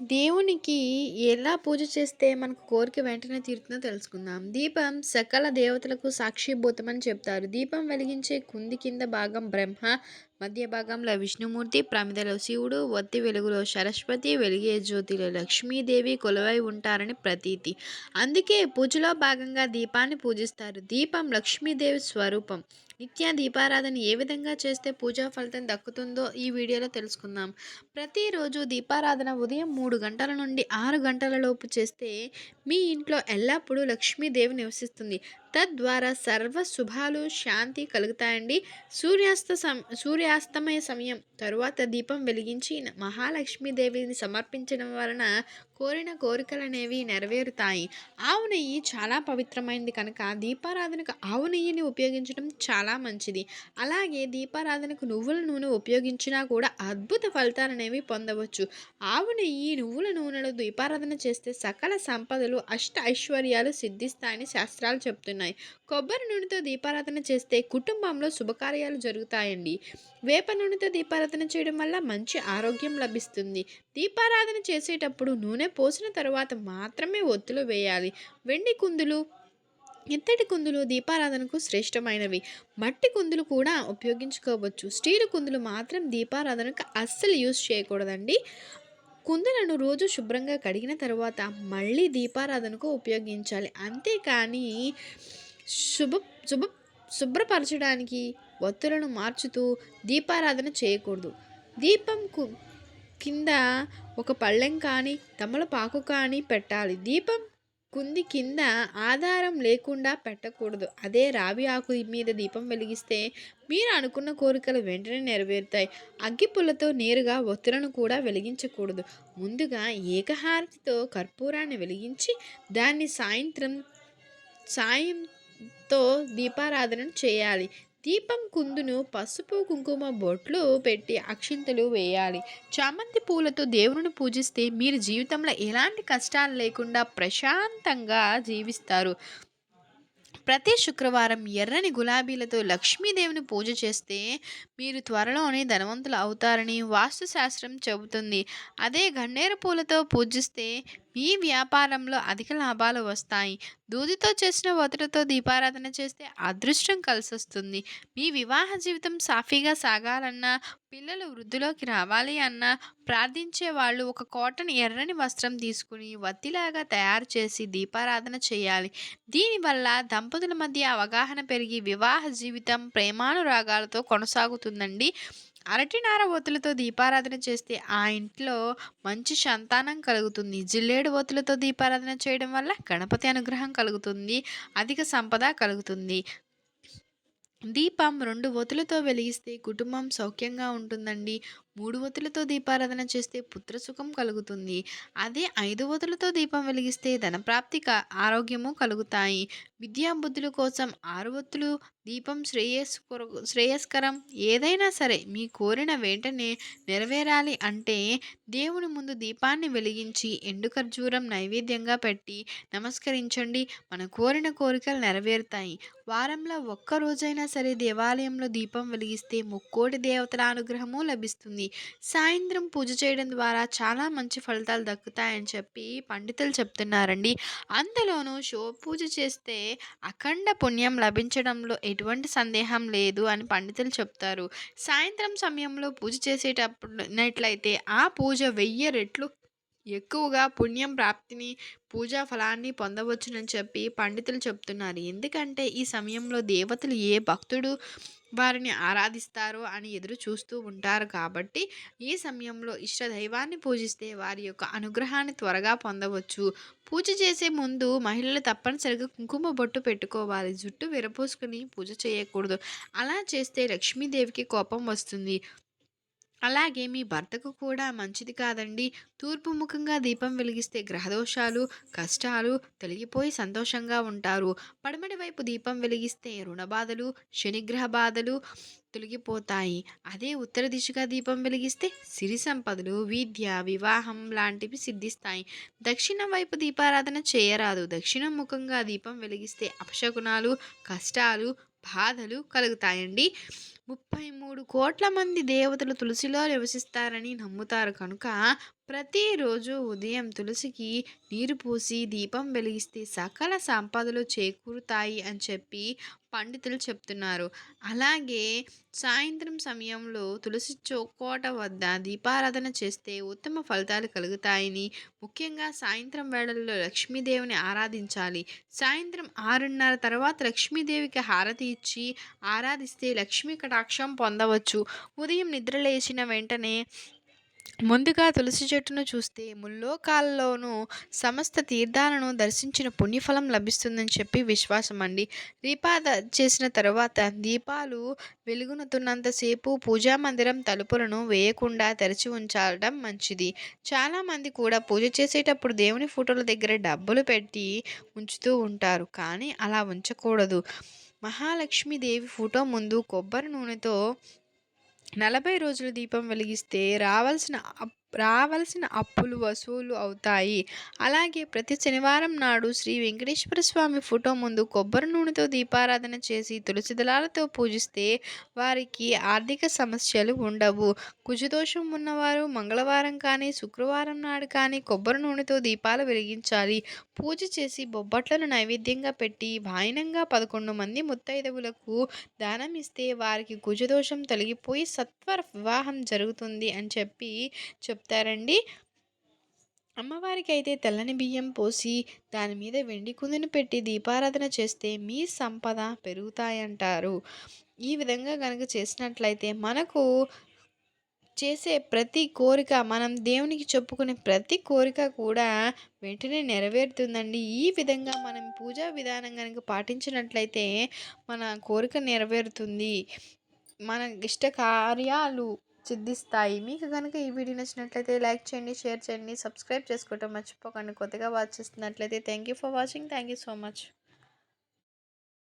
దేవునికి ఎలా పూజ చేస్తే మనకు కోరిక వెంటనే తీరుతుందో తెలుసుకుందాం. దీపం సకల దేవతలకు సాక్షిభూతమని చెప్తారు. దీపం వెలిగించే కుంది కింద భాగం బ్రహ్మ, మధ్య భాగంలో విష్ణుమూర్తి, ప్రమిదలో శివుడు, ఒత్తి వెలుగులో సరస్వతి, వెలిగే జ్యోతిలో లక్ష్మీదేవి కొలువై ఉంటారని ప్రతీతి. అందుకే పూజలో భాగంగా దీపాన్ని పూజిస్తారు. దీపం లక్ష్మీదేవి స్వరూపం. నిత్య దీపారాధన ఏ విధంగా చేస్తే పూజా ఫలితం దక్కుతుందో ఈ వీడియోలో తెలుసుకుందాం. ప్రతిరోజు దీపారాధన ఉదయం మూడు గంటల నుండి ఆరు గంటల లోపు చేస్తే మీ ఇంట్లో ఎల్లప్పుడూ లక్ష్మీదేవి నివసిస్తుంది. తద్వారా సర్వ శుభాలు, శాంతి కలుగుతాయండి. సూర్యాస్త సమ సూర్యాస్తమయ సమయం తరువాత దీపం వెలిగించి మహాలక్ష్మీదేవిని సమర్పించడం వలన కోరిన కోరికలనేవి నెరవేరుతాయి. ఆవు నెయ్యి చాలా పవిత్రమైనది కనుక దీపారాధనకు ఆవు నెయ్యిని ఉపయోగించడం చాలా మంచిది. అలాగే దీపారాధనకు నువ్వుల నూనె ఉపయోగించినా కూడా అద్భుత ఫలితాలనేవి పొందవచ్చు. ఆవు నెయ్యి, నువ్వుల నూనెలో దీపారాధన చేస్తే సకల సంపదలు, అష్ట ఐశ్వర్యాలు సిద్ధిస్తాయని శాస్త్రాలు చెప్తున్నాయి. కొబ్బరి నూనెతో దీపారాధన చేస్తే కుటుంబంలో శుభకార్యాలు జరుగుతాయండి. వేప నూనెతో దీపారాధన చేయడం వల్ల మంచి ఆరోగ్యం లభిస్తుంది. దీపారాధన చేసేటప్పుడు నూనె పోసిన తర్వాత మాత్రమే ఒత్తులు వేయాలి. వెండి కుందులు, ఇత్తడి కుందులు దీపారాధనకు శ్రేష్టమైనవి. మట్టి కుందులు కూడా ఉపయోగించుకోవచ్చు. స్టీలు కుందులు మాత్రం దీపారాధనకు అస్సలు యూజ్ చేయకూడదండి. కుందులను రోజు శుభ్రంగా కడిగిన తర్వాత మళ్ళీ దీపారాధనకు ఉపయోగించాలి. అంతేకానీ శుభ శుభ శుభ్రపరచడానికి ఒత్తులను మార్చుతూ దీపారాధన చేయకూడదు. దీపం కు కింద ఒక పళ్ళెం కానీ, తమలపాకు కానీ పెట్టాలి. దీపం కుంది కింద ఆధారం లేకుండా పెట్టకూడదు. అదే రావి ఆకు మీద దీపం వెలిగిస్తే మీరు అనుకున్న కోరికలు వెంటనే నెరవేరుతాయి. అగ్గిపుల్లతో నేరుగా ఒత్తులను కూడా వెలిగించకూడదు. ముందుగా ఏకహారతితో కర్పూరాన్ని వెలిగించి దాన్ని సాయంత్రం సాయంతో దీపారాధన చేయాలి. దీపం కుందును పసుపు, కుంకుమ బొట్లు పెట్టి అక్షింతలు వేయాలి. చామంతి పూలతో దేవుడిని పూజిస్తే మీరు జీవితంలో ఎలాంటి కష్టాలు లేకుండా ప్రశాంతంగా జీవిస్తారు. ప్రతి శుక్రవారం ఎర్రని గులాబీలతో లక్ష్మీదేవిని పూజ చేస్తే మీరు త్వరలోనే ధనవంతులు అవుతారని వాస్తుశాస్త్రం చెబుతుంది. అదే గన్నేరు పూలతో పూజిస్తే మీ వ్యాపారంలో అధిక లాభాలు వస్తాయి. దూదితో చేసిన వదులతో దీపారాధన చేస్తే అదృష్టం కలిసొస్తుంది. మీ వివాహ జీవితం సాఫీగా సాగాలన్నా, పిల్లలు వృద్ధిలోకి రావాలి అన్నా ప్రార్థించే వాళ్ళు ఒక కాటన్ ఎర్రని వస్త్రం తీసుకుని వత్తిలాగా తయారు చేసి దీపారాధన చేయాలి. దీనివల్ల దంపతుల మధ్య అవగాహన పెరిగి వివాహ జీవితం ప్రేమానురాగాలతో కొనసాగుతుందండి. అరటినార ఒత్తులతో దీపారాధన చేస్తే ఆ ఇంట్లో మంచి సంతానం కలుగుతుంది. జిల్లేడు ఒత్తులతో దీపారాధన చేయడం వల్ల గణపతి అనుగ్రహం కలుగుతుంది. అధిక సంపద కలుగుతుంది. దీపం రెండు ఒత్తులతో వెలిగిస్తే కుటుంబం సౌఖ్యంగా ఉంటుందండి. మూడు వతులతో దీపారాధన చేస్తే పుత్రసుఖం కలుగుతుంది. అదే ఐదు వతులతో దీపం వెలిగిస్తే ధనప్రాప్తి, ఆరోగ్యము కలుగుతాయి. విద్యా బుద్ధుల కోసం ఆరు ఒత్తులు దీపం శ్రేయస్ శ్రేయస్కరం. ఏదైనా సరే మీ కోరిన వెంటనే నెరవేరాలి అంటే దేవుని ముందు దీపాన్ని వెలిగించి ఎండు ఖర్జూరం నైవేద్యంగా పెట్టి నమస్కరించండి. మన కోరిన కోరికలు నెరవేరుతాయి. వారంలో ఒక్క రోజైనా సరే దేవాలయంలో దీపం వెలిగిస్తే ముక్కోటి దేవతల అనుగ్రహము లభిస్తుంది. సాయంత్రం పూజ చేయడం ద్వారా చాలా మంచి ఫలితాలు దక్కుతాయని చెప్పి పండితులు చెప్తున్నారండి. అందులోనూ శివపూజ చేస్తే అఖండ పుణ్యం లభించడంలో ఎటువంటి సందేహం లేదు అని పండితులు చెప్తారు. సాయంత్రం సమయంలో పూజ చేసేటప్పుడునట్లయితే ఆ పూజ వెయ్యి రెట్లు ఎక్కువగా పుణ్యం ప్రాప్తిని, పూజా ఫలాన్ని పొందవచ్చునని చెప్పి పండితులు చెప్తున్నారు. ఎందుకంటే ఈ సమయంలో దేవతలు ఏ భక్తుడు వారిని ఆరాధిస్తారు అని ఎదురు చూస్తూ ఉంటారు కాబట్టి ఈ సమయంలో ఇష్ట దైవాన్ని పూజిస్తే వారి యొక్క అనుగ్రహాన్ని త్వరగా పొందవచ్చు. పూజ చేసే ముందు మహిళలు తప్పనిసరిగా కుంకుమ బొట్టు పెట్టుకోవాలి. జుట్టు విరపోసుకుని పూజ చేయకూడదు. అలా చేస్తే లక్ష్మీదేవికి కోపం వస్తుంది. అలాగే మీ భర్తకు కూడా మంచిది కాదండి. తూర్పు ముఖంగా దీపం వెలిగిస్తే గ్రహదోషాలు, కష్టాలు తొలగిపోయి సంతోషంగా ఉంటారు. పడమటి వైపు దీపం వెలిగిస్తే రుణబాధలు, శనిగ్రహ బాధలు తొలగిపోతాయి. అదే ఉత్తర దిశగా దీపం వెలిగిస్తే సిరి సంపదలు, విద్య, వివాహం లాంటివి సిద్ధిస్తాయి. దక్షిణం వైపు దీపారాధన చేయరాదు. దక్షిణం ముఖంగా దీపం వెలిగిస్తే అపశకునాలు, కష్టాలు, బాధలు కలుగుతాయండి. ముప్పై మూడు కోట్ల మంది దేవతలు తులసిలో నివసిస్తారని నమ్ముతారు కనుక ప్రతిరోజు ఉదయం తులసికి నీరు పోసి దీపం వెలిగిస్తే సకల సంపదలు చేకూరుతాయి అని చెప్పి పండితులు చెప్తున్నారు. అలాగే సాయంత్రం సమయంలో తులసి చోకోట వద్ద దీపారాధన చేస్తే ఉత్తమ ఫలితాలు కలుగుతాయని ముఖ్యంగా సాయంత్రం వేళల్లో లక్ష్మీదేవిని ఆరాధించాలి. సాయంత్రం ఆరున్నర తర్వాత లక్ష్మీదేవికి హారతి ఇచ్చి ఆరాధిస్తే లక్ష్మీ కటాక్షం పొందవచ్చు. ఉదయం నిద్ర లేచిన వెంటనే ముందుగా తులసి చెట్టును చూస్తే ముల్లోకాల్లోనూ సమస్త తీర్థాలను దర్శించిన పుణ్యఫలం లభిస్తుందని చెప్పి విశ్వాసం అండి దీపాద చేసిన తర్వాత దీపాలు వెలుగునుతున్నంతసేపు పూజా మందిరం తలుపులను వేయకుండా తెరిచి ఉంచడం మంచిది. చాలామంది కూడా పూజ చేసేటప్పుడు దేవుని ఫోటోల దగ్గర డబ్బులు పెట్టి ఉంచుతూ ఉంటారు కానీ అలా ఉంచకూడదు. మహాలక్ష్మీదేవి ఫోటో ముందు కొబ్బరి నూనెతో నలభై రోజులు దీపం వెలిగిస్తే రావాల్సిన అప్ రావలసిన అప్పులు వసూలు అవుతాయి. అలాగే ప్రతి శనివారం నాడు శ్రీ వెంకటేశ్వర స్వామి ఫోటో ముందు కొబ్బరి నూనెతో దీపారాధన చేసి తులసి దళాలతో పూజిస్తే వారికి ఆర్థిక సమస్యలు ఉండవు. కుజదోషం ఉన్నవారు మంగళవారం కానీ శుక్రవారం నాడు కానీ కొబ్బరి నూనెతో దీపాలు వెలిగించాలి. పూజ చేసి బొబ్బట్లను నైవేద్యంగా పెట్టి వాయినంగా పదకొండు మంది ముత్తైదవులకు దానం ఇస్తే వారికి కుజదోషం తొలగిపోయి సత్వర వివాహం జరుగుతుంది అని చెప్పి చెప్తారండి. అమ్మవారికి అయితే తెల్లని బియ్యం పోసి దాని మీద వెండి కుందును పెట్టి దీపారాధన చేస్తే మీ సంపద పెరుగుతాయంటారు. ఈ విధంగా కనుక చేసినట్లయితే మనకు చేసే ప్రతి కోరిక మనం దేవునికి చెప్పుకునే ప్రతి కోరిక కూడా వెంటనే నెరవేరుతుందండి. ఈ విధంగా మనం పూజా విధానం కనుక పాటించినట్లయితే మన కోరిక నెరవేరుతుంది. మన ఇష్ట కార్యాలు సిద్ధిస్తాయి. మీకు కనుక ఈ వీడియో నచ్చినట్లయితే లైక్ చేయండి షేర్ చేయండి సబ్స్క్రైబ్ చేసుకోవటం మర్చిపోకండి. కొత్తగా వాచ్ చేస్తున్నట్లయితే thank you for watching. Thank you so much.